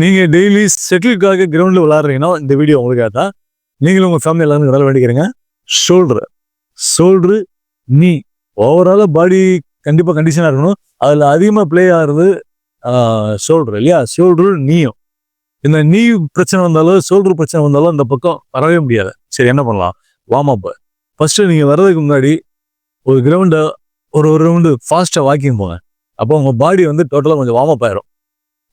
நீங்கள் டெய்லி செட்டிலுக்காக கிரவுண்டில் விளாட்றீங்கன்னா இந்த வீடியோ உங்களுக்காக தான் நீங்களும் உங்கள் ஃபேமிலி எல்லாரும் நல்லா வேண்டிக்கிறீங்க. ஷோல்டர் ஷோல்டரு நீ ஓவராலாக பாடி கண்டிப்பாக கண்டிஷனாக இருக்கணும். அதில் அதிகமாக ப்ளே ஆகிறது ஷோல்டர் இல்லையா? ஷோல்டரு நீயும் இந்த நீ பிரச்சனை வந்தாலும் ஷோல்டர் பிரச்சனை வந்தாலும் இந்த பக்கம் வரவே முடியாது. சரி என்ன பண்ணலாம்? வார்ம் அப் ஃபஸ்ட்டு நீங்கள் வர்றதுக்கு முன்னாடி ஒரு கிரவுண்டை ஒரு ஒரு ரவுண்டு ஃபாஸ்ட்டாக வாக்கிங் போங்க. அப்போ உங்கள் பாடி வந்து டோட்டலாக கொஞ்சம் வார்ம் அப் ஆயிரும்.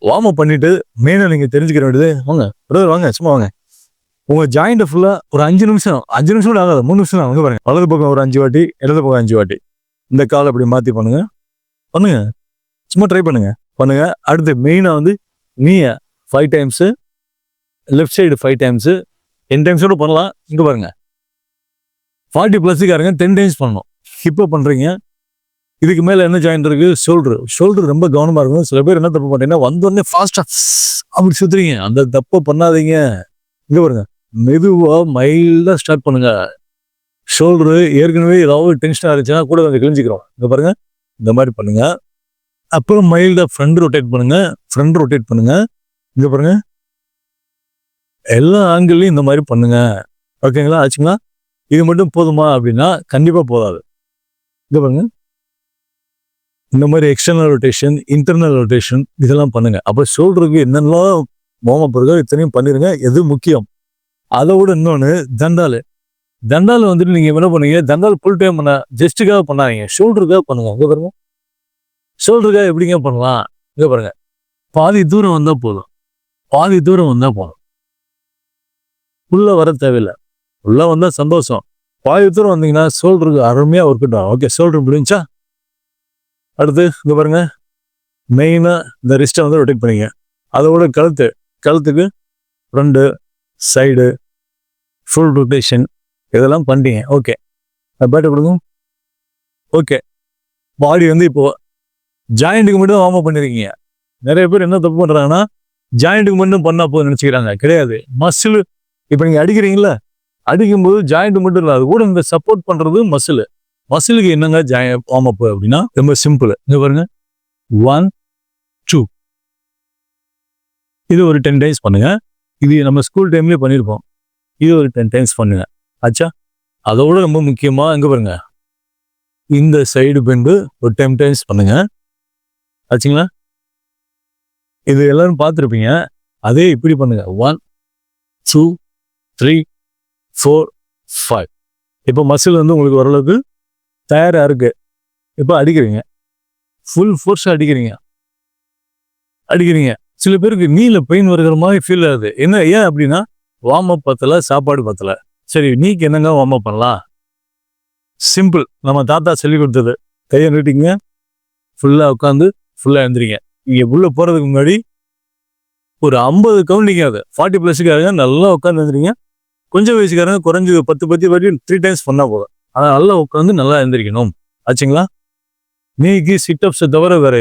வார்ம் அப் பண்ணிட்டு மெயினாக நீங்கள் தெரிஞ்சுக்க வேண்டியது வாங்க. பிரதர் வாங்க சும்மா வாங்க. உங்கள் ஜாயிண்ட்டை ஃபுல்லாக ஒரு அஞ்சு நிமிஷம் அஞ்சு நிமிஷம் கூட ஆகாது மூணு நிமிஷம் வந்து பாருங்க. வலது பக்கம் ஒரு அஞ்சு வாட்டி இடது பக்கம் அஞ்சு வாட்டி. இந்த காலை அப்படி மாற்றி பண்ணுங்க. பண்ணுங்க. சும்மா ட்ரை பண்ணுங்க. பண்ணுங்க. அடுத்து மெயினாக வந்து நீயை five times left side five times ten டைம்ஸோட பண்ணலாம். இங்கே பாருங்க. ஃபார்ட்டி ப்ளஸுக்காரங்க டென் டைம்ஸ் பண்ணணும். இப்போ பண்ணுறீங்க இதுக்கு மேலே என்ன ஜாயிண்ட் இருக்கு? ஷோல்டர் ஷோல்டர் ரொம்ப கவனமாக இருக்கும் சில பேர் என்ன தப்பு பண்ணுறீங்கன்னா வந்தோடனே ஃபாஸ்ட்டாக அப்படி சுற்றுறீங்க அந்த தப்பை பண்ணாதீங்க. இங்கே பாருங்க. மெதுவாக மைல்டாக ஸ்டார்ட் பண்ணுங்க. ஷோல்டரு ஏற்கனவே ஏதாவது டென்ஷனாக இருந்துச்சுன்னா கூட கொஞ்சம் கிழிஞ்சிக்கிறோம். இங்கே பாருங்க. இந்த மாதிரி பண்ணுங்க. அப்புறம் மைல்டாக ஃப்ரண்ட் ரொட்டேட் பண்ணுங்க. ஃப்ரண்ட் ரொட்டேட் பண்ணுங்க. இங்கே பாருங்க. எல்லா ஆங்கிள்லையும் இந்த மாதிரி பண்ணுங்க. ஓகேங்களா ஆச்சுங்களா? இது மட்டும் போதுமா அப்படின்னா கண்டிப்பாக போதாது. இங்கே பாருங்க. இந்த மாதிரி எக்ஸ்டர்னல் ரொட்டேஷன் இன்டர்னல் ரொட்டேஷன் இதெல்லாம் பண்ணுங்க. அப்போ ஷோல்டருக்கு என்னென்னலாம் மோமப் இருக்கோ இத்தனையும் பண்ணிருங்க. எது முக்கியம்? அதை விட இன்னொன்று தண்டால். தண்டால் வந்துட்டு நீங்கள் என்ன பண்ணுவீங்க? தண்டால் ஃபுல் டைம் பண்ண ஜஸ்ட்டுக்காக பண்ணாதீங்க. ஷோல்டருக்காக பண்ணுங்க. அங்கே பாருங்க. ஷோல்டருக்காக எப்படிங்க பண்ணலாம்? இங்கே பாருங்க. பாதி தூரம் வந்தால் போதும். பாதி தூரம் வந்தால் போதும். உள்ளே வர தேவையில்லை. உள்ளே வந்தால் சந்தோஷம். பாதி தூரம் வந்தீங்கன்னா ஷோல்டருக்கு அருமையாக ஒர்க் அவுட் ஓகே ஷோல்டர் முடிஞ்சா அடுத்து இங்கே பாருங்க. மெயினாக இந்த ரிஸ்ட்டை வந்து ரொட்டேட் பண்ணிங்க. அதோட கழுத்து கழுத்துக்கு ஃப்ரண்டு சைடு ஃபுல் ரொட்டேஷன் இதெல்லாம் பண்ணிட்டீங்க. ஓகே பேட்டை கொடுங்க. ஓகே பாடி வந்து இப்போ ஜாயிண்ட்டுக்கு மட்டும் வார்ம் அப் பண்ணிருக்கீங்க. நிறைய பேர் என்ன தப்பு பண்ணுறாங்கன்னா ஜாயிண்ட்டுக்கு மட்டும் பண்ணா போதும் நினச்சிக்கிறாங்க. கிடையாது. மசில் இப்போ நீங்கள் அடிக்கிறீங்களா அடிக்கும்போது ஜாயிண்ட் மட்டும் இல்லை அது கூட இந்த சப்போர்ட் பண்ணுறது மசில் மசிலுக்கு என்னங்க ஜாய் வார்ம் அப் அப்படின்னா ரொம்ப சிம்பிள் இங்கே பாருங்க. ஒன் டூ இது ஒரு டென் டைம்ஸ் பண்ணுங்க. இது நம்ம ஸ்கூல் டைம்லேயே பண்ணியிருப்போம் இது ஒரு டென் டைம்ஸ் பண்ணுங்க. ஆச்சா அதோட ரொம்ப முக்கியமாக எங்கே பாருங்க. இந்த சைடு பெண்டு ஒரு டென் டைம்ஸ் பண்ணுங்க. ஆச்சுங்களா இது எல்லாரும் பார்த்துருப்பீங்க. அதே இப்படி பண்ணுங்க. One two three four five இப்போ மசில் வந்து உங்களுக்கு ஓரளவுக்கு தயாராக இருக்கு. இப்போ அடிக்கிறீங்க? ஃபுல் ஃபோர்ஸ் அடிக்கிறீங்க. அடிக்கிறீங்க. சில பேருக்கு நீல பெயின் வருகிற மாதிரி ஃபீல் ஆகுது. என்ன ஏன் அப்படின்னா வார்ம் அப் பத்தல சாப்பாடு பத்தல. சரி நீக்கு என்னங்க வார்ம் அப் பண்ணலாம்? சிம்பிள் நம்ம தாத்தா சொல்லி கொடுத்தது. கையை நீட்டிங்க ஃபுல்லாக உட்காந்து ஃபுல்லாக எழுந்திரிங்க. இங்கே உள்ளே போகிறதுக்கு முன்னாடி ஒரு ஐம்பது கவுண்டிங்க அது. ஃபார்ட்டி ப்ளஸுக்காரங்க நல்லா உட்காந்து எழுந்திரிங்க. கொஞ்சம் வயசுக்காரங்க குறைஞ்சது பத்து பத்து வரையும் த்ரீ டைம்ஸ் பண்ணால் போதும். ஆனால் நல்லா உட்காந்து நல்லா எழுந்திரிக்கணும். ஆச்சுங்களா? நீக்கு சிட்டப்ஸை தவிர வேற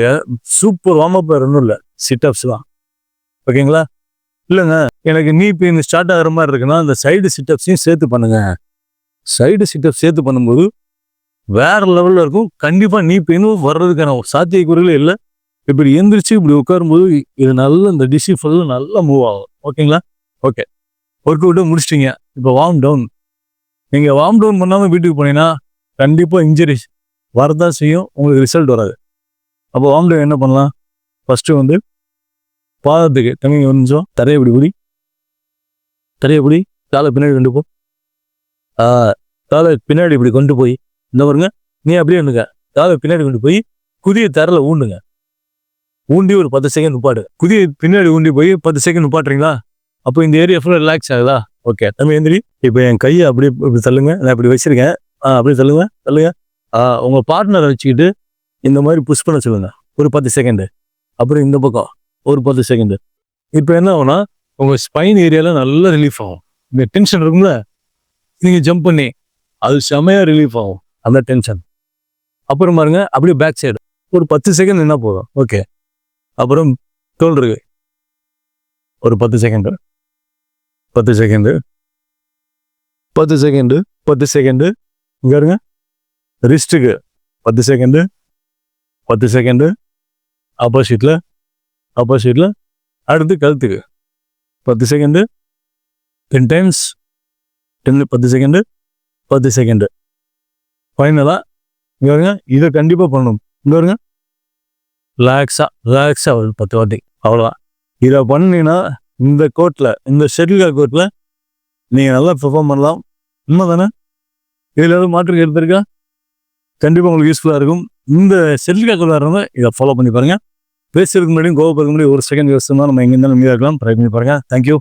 சூப்பர் வார்மப் வேற ஒன்றும் இல்லை. சிட்டப்ஸ் தான். ஓகேங்களா? இல்லைங்க எனக்கு நீ பெயின் ஸ்டார்ட் ஆகிற மாதிரி இருக்குன்னா அந்த சைடு சிட்டப்ஸையும் சேர்த்து பண்ணுங்க. சைடு சிட்டப் சேர்த்து பண்ணும்போது வேற லெவலில் இருக்கும். கண்டிப்பாக நீ பெயினும் வர்றதுக்கான சாத்தியக்கூறுகளே இல்லை. இப்படி எந்திரிச்சு இப்படி உட்காரும்போது இது நல்ல இந்த டிஷி ஃபுல்லாக நல்லா மூவ் ஆகும். ஓகேங்களா? ஓகே. ஒர்க் அவுட்டும் முடிச்சிட்டிங்க. இப்போ வார்ம் டவுன் நீங்கள் வார்ம் டவுன் பண்ணாமல் வீட்டுக்கு போனீங்கன்னா கண்டிப்பாக இன்ஜுரிஸ் வரதான் செய்யும் உங்களுக்கு ரிசல்ட் வராது. அப்போ வார்ம் டவுன் என்ன பண்ணலாம்? ஃபஸ்ட்டு வந்து பாதத்துக்கு தண்ணி கொஞ்சம் தரையை இப்படி பிடி தரையை பிடி காலை பின்னாடி கொண்டு போ. காலை பின்னாடி இப்படி கொண்டு போய் இந்த பாருங்க நீ அப்படியே இருந்துங்க காலை பின்னாடி கொண்டு போய் குதிய தரல ஊண்டுங்க ஊண்டி ஒரு பத்து செகண்ட் நிப்பாடு. குதிய பின்னாடி ஊண்டி போய் பத்து செகண்ட் நிப்பாட்டுறீங்களா? அப்போ இந்த ஏரியா ஃபுல்லாக ரிலாக்ஸ் ஆகுதா? ஓகே நம்ம எந்திரி. இப்போ என் கையை அப்படி இப்படி தள்ளுங்க. நான் இப்படி வச்சிருக்கேன். ஆ அப்படியே தள்ளுங்க. தள்ளுங்க. உங்கள் பார்ட்னரை வச்சுக்கிட்டு இந்த மாதிரி புஷ் பண்ண சொல்லுங்க. ஒரு பத்து செகண்டு அப்புறம் இந்த பக்கம். ஒரு பத்து செகண்டு இப்போ என்ன ஆகும்னா உங்கள் ஸ்பைன் ஏரியாவில் நல்லா ரிலீஃப் ஆகும். இந்த டென்ஷன் இருக்கும்ல? நீங்கள் ஜம்ப் பண்ணி அது செமையாக ரிலீஃப் ஆகும். அந்த டென்ஷன் அப்புறம் பாருங்க அப்படியே பேக் சைடு ஒரு பத்து செகண்ட் என்ன போதும். ஓகே அப்புறம் தோல் இருக்கு. ஒரு பத்து செகண்டு பத்து செகண்டு பத்து செகண்டு பத்து செகண்டு இங்க இருங்க. ரிஸ்ட்டுக்கு பத்து செகண்டு பத்து செகண்டு ஆப்போசிட்டில் ஆப்போசிட்டில் அடுத்து கழுத்துக்கு பத்து செகண்டு டென் டைம்ஸ் டென் பத்து செகண்டு பத்து செகண்டு ஃபைனலாக இங்கே வருங்க இதை கண்டிப்பாக பண்ணணும். இங்கே வருங்க ரிலாக்ஸாக ரிலாக்ஸாக ஒரு பத்து வாட்டி. அவ்வளோதான் இதை பண்ணீங்கன்னா இந்த கோர்ட்டில் இந்த ஷெட்டில் கோர்ட்டில் நீங்கள் நல்லா பெர்ஃபார்ம் பண்ணலாம். உண்மை தானே இதில் எதுவும் மாற்றம் எடுத்திருக்கா கண்டிப்பாக உங்களுக்கு யூஸ்ஃபுல்லாக இருக்கும். இந்த ஷெட்டில் கோட் இருந்தால் இதை ஃபாலோ பண்ணி பாருங்கள் பேசுறதுக்கு முன்னாடி கோவப்படுறதுக்கு முன்னாடி ஒரு செகண்ட் யோசிச்சோம்னா நம்ம எங்கே இருந்தாலும் மீதாக இருக்கலாம். ட்ரை பண்ணி பாருங்கள் தேங்க்யூ